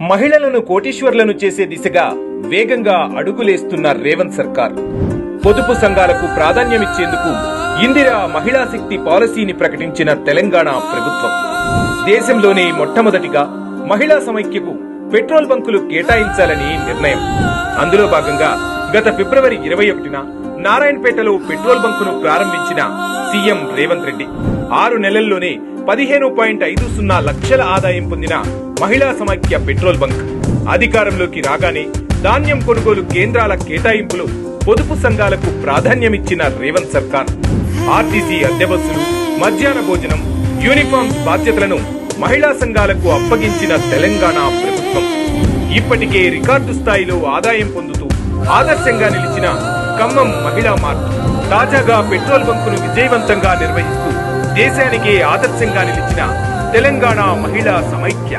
మహిళలను కోటీశ్వర్లను చేసే దిశగా వేగంగా అడుగులేస్తున్న రేవంత్ సర్కార్. పొదుపు సంఘాలకు ప్రాధాన్యమిచ్చేందుకు ఇందిరా మహిళా శక్తి పాలసీని ప్రకటించిన తెలంగాణ ప్రభుత్వం. దేశంలోనే మొట్టమొదటిగా మహిళా సమైక్యకు పెట్రోల్ బంకులు కేటాయించాలని నిర్ణయం. అందులో భాగంగా గత ఫిబ్రవరి ఇరవై ఒకటిన నారాయణపేటలో పెట్రోల్ బంకును ప్రారంభించిన సీఎం రేవంత్ రెడ్డి. ఆరు నెలల్లోనే పదిహేను పాయింట్ ఐదు సున్నా లక్షల ఆదాయం పొందిన మహిళా సమైక్య పెట్రోల్ బంక్. అధికారంలోకి రాగానే ధాన్యం కొనుగోలు కేంద్రాల కేటాయింపులు పొదుపు సంఘాలకు ప్రాధాన్యమిచ్చిన రేవంత్ సర్కార్. ఆర్టీసీ అద్దె బస్సులు మధ్యాహ్న భోజనం యూనిఫామ్స్ బాధ్యతలను మహిళా సంఘాలకు అప్పగించిన తెలంగాణ ప్రభుత్వం. ఇప్పటికే రికార్డు స్థాయిలో ఆదాయం పొందుతూ ఆదర్శంగా నిలిచిన ఖమ్మం మహిళా మార్ట్. తాజాగా పెట్రోల్ బంకును విజయవంతంగా నిర్వహిస్తూ దేశానికి ఆదర్శంగా నిలిచిన తెలంగాణ మహిళా సమైక్య.